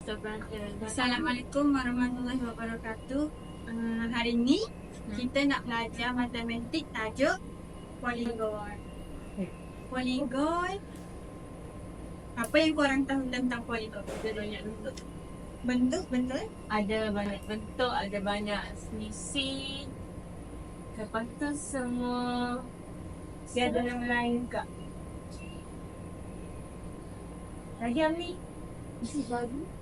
Assalamualaikum warahmatullahi wabarakatuh. Uh, hari ni kita nak belajar matematik tajuk poligon. Poligon apa yang korang tahu tentang poligon? Ada banyak bentuk. Bentuk betul? Ada banyak bentuk, ada banyak sisi. Lepas tu semua dia ada nama lain kak. Lagi Ami. Isi baru.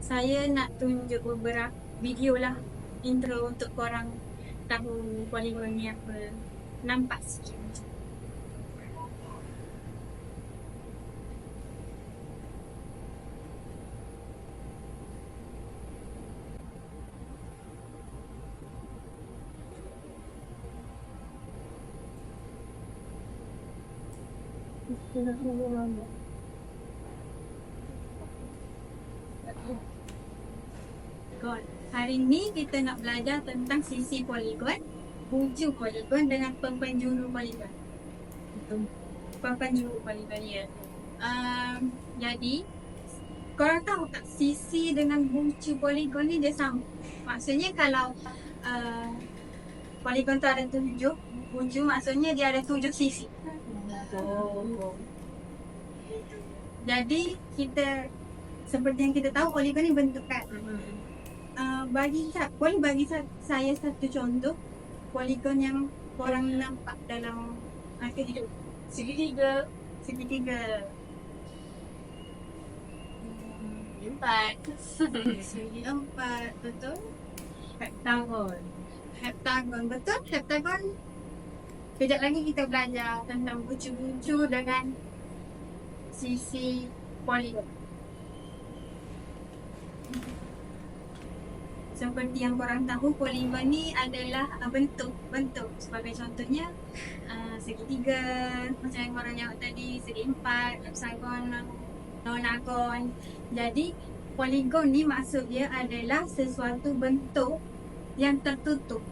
Saya nak tunjuk beberapa video lah intro untuk korang tahu poligon ni apa. Nampak sikit macam poligon. Hari ni kita nak belajar tentang sisi poligon, hujung poligon dengan penjuru poligon. Penjuru poligon ya. Um, jadi korang tahu tak sisi dengan bucu poligon ni dia sama. Maksudnya kalau uh, poligon tu ada tujuh, bucu maksudnya dia ada tujuh sisi. Oh. Jadi kita seperti yang kita tahu poligon ni bentuk kan. Uh, bagi boleh bagi sa- saya satu contoh poligon yang korang nampak dalam akhir hidup Segitiga. segitiga Empat. segi empat betul Heptagon. heptagon betul heptagon kejap lagi kita belajar tentang bucu-bucu dengan sisi poligon seperti yang korang tahu poligon ni adalah uh, bentuk bentuk. Sebagai contohnya uh, segitiga macam yang korang jawab tadi segi empat heptagon nonagon. Jadi poligon ni maksud dia adalah sesuatu bentuk yang tertutup.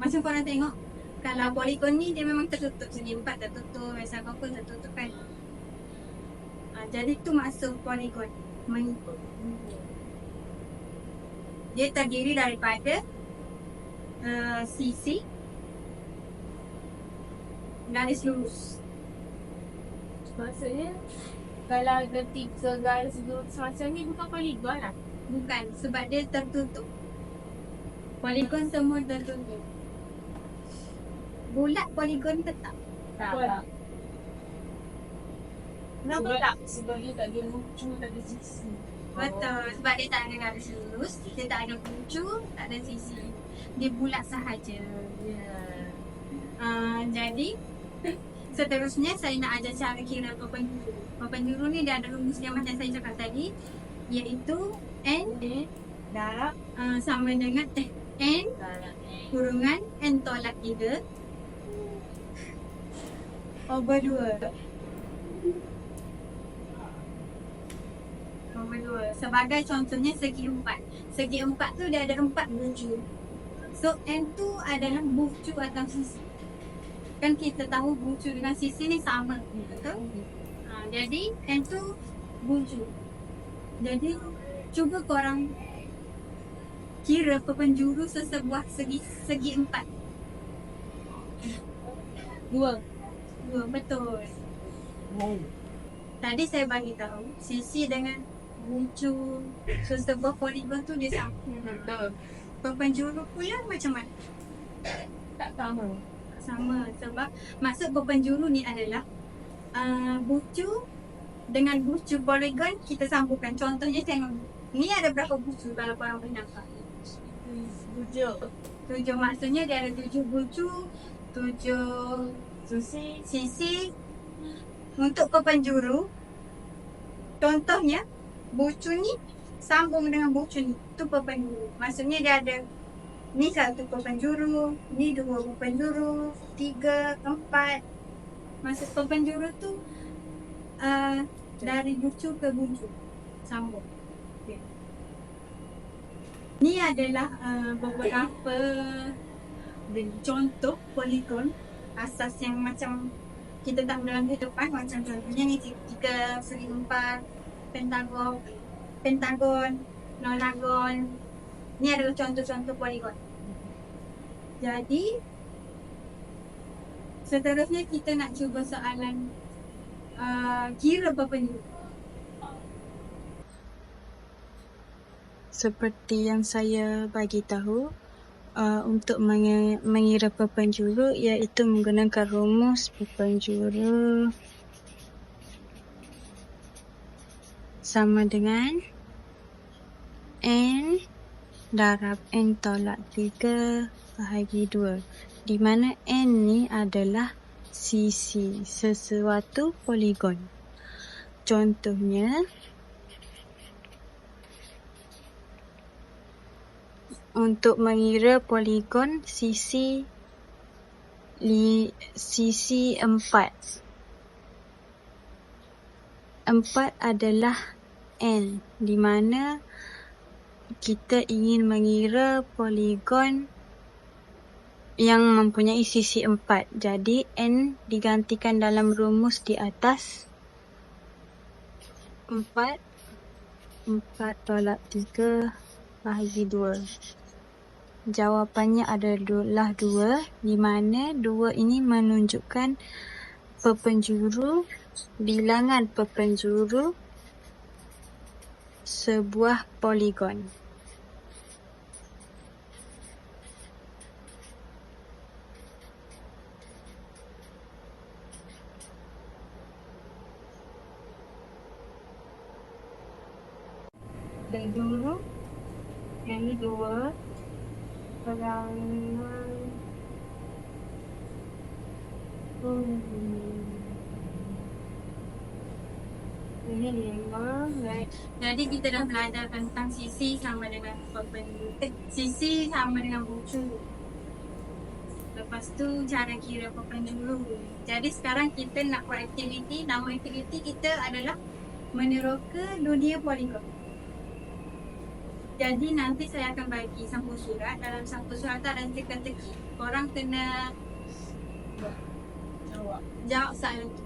Macam korang tengok kalau poligon ni dia memang tertutup. Segi empat tertutup hexagon pun tertutup kan? Uh, jadi tu maksud poligon. Men- dia terdiri daripada uh, sisi garis lurus. Maksudnya kalau ada tiga garis lurus macam ni bukan poligon lah. Bukan sebab dia tertutup. Poligon semua tertutup. Bulat poligon tetap. Tak. Buat. Kenapa tak? Sebab dia tak ada lucu, tak ada sisi. Betul. Sebab dia tak ada garis lurus, dia tak ada puncu, tak ada sisi. Dia bulat sahaja. Ya. Uh, jadi seterusnya saya nak ajar cara kira perpenjuru. Perpenjuru ni dia ada rumus dia macam saya cakap tadi iaitu n Ini darab uh, sama dengan eh, n kurungan n tolak 3 over 2 over 2 sebagai contohnya segi empat. Segi empat tu dia ada empat bucu so n tu adalah bucu atau sisi. Kan kita tahu bucu dengan sisi ni sama betul? Ha, jadi n tu bucu jadi cuba korang kira perpenjuru sesebuah segi segi empat. Dua. Dua, betul. Tadi saya bagi tahu sisi dengan bucu sesebuah poligon tu dia sama. Betul. Perpenjuru pula macam mana? Tak sama. Sama sebab maksud perpenjuru ni adalah uh, bucu dengan bucu poligon kita sambungkan. Contohnya tengok ni ada berapa bucu kalau korang boleh nampak? Tujuh. Tujuh maksudnya dia ada tujuh bucu, tujuh Susi. sisi untuk perpenjuru contohnya bucu ni sambung dengan bucu ni tu perpenjuru maksudnya dia ada ni satu perpenjuru ni dua perpenjuru tiga empat. Maksud perpenjuru tu uh, dari bucu ke bucu sambung. Okay. ni adalah uh, beberapa contoh poligon asas yang macam kita tak dalam kehidupan macam contohnya ni tiga segi empat pentagon, pentagon, nonagon. Ni adalah contoh-contoh poligon. Jadi seterusnya kita nak cuba soalan uh, kira perpenjuru. Seperti yang saya bagi tahu, uh, untuk mengi- mengira perpenjuru iaitu menggunakan rumus perpenjuru sama dengan N darab N tolak 3 bahagi 2 di mana N ni adalah sisi sesuatu poligon. Contohnya, untuk mengira poligon sisi li, sisi empat. Empat adalah N di mana kita ingin mengira poligon yang mempunyai sisi empat. Jadi N digantikan dalam rumus di atas. Empat. Empat tolak tiga bahagi dua. Jawapannya adalah dua, di mana dua ini menunjukkan perpenjuru, bilangan perpenjuru sebuah poligon. Dan dulu yang ni dua perangan hmm. Ini lima, right? Jadi kita dah belajar tentang sisi sama dengan perpenjuru. Eh, sisi sama dengan bucu. Lepas tu cara kira perpenjuru. Jadi sekarang kita nak buat aktiviti. Nama aktiviti kita adalah meneroka dunia poligon. Jadi nanti saya akan bagi sampul surat. Dalam sampul surat tu ada teka-teki. Korang kena Jawab. jawab soalan tu.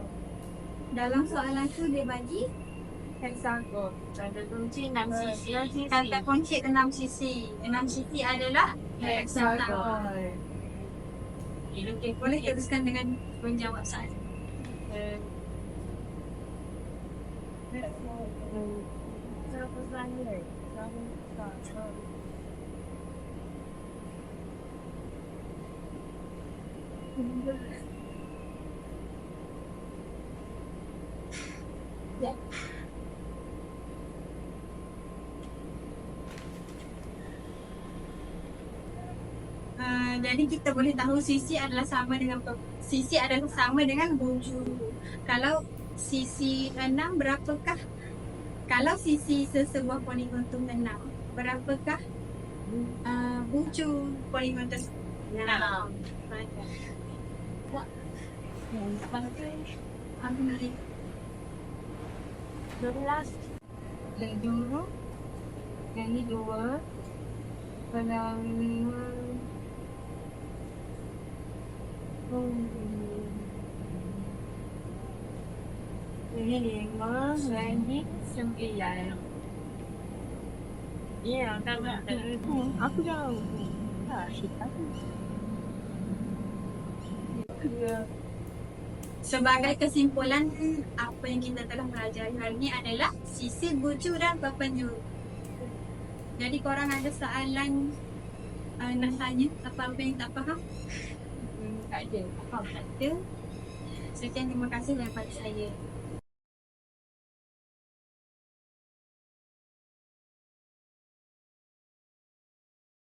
Dalam soalan tu dia bagi Hexagon. Tanda kunci enam sisi. kata kunci enam sisi. Enam sisi adalah hexagon. Ilukis Boleh teruskan dengan menjawab soalan. Uh, jadi kita boleh tahu sisi adalah sama dengan sisi adalah sama dengan bujuru. Kalau sisi enam berapakah? Kalau sisi sesebuah poligon tu enam, berapakah uh, bujur poligon tersebut? Enam. Nak lihat. Sebelas. Dan dulu. Yang ni dua. Pelangan. Hmm. Ini Sebagai kesimpulan apa yang kita telah pelajari hari ini adalah sisi bujur dan perpenjuru. Jadi korang ada soalan uh, nak tanya apa-apa yang tak faham? Tak ada. Apa ada? Sekian terima kasih daripada saya.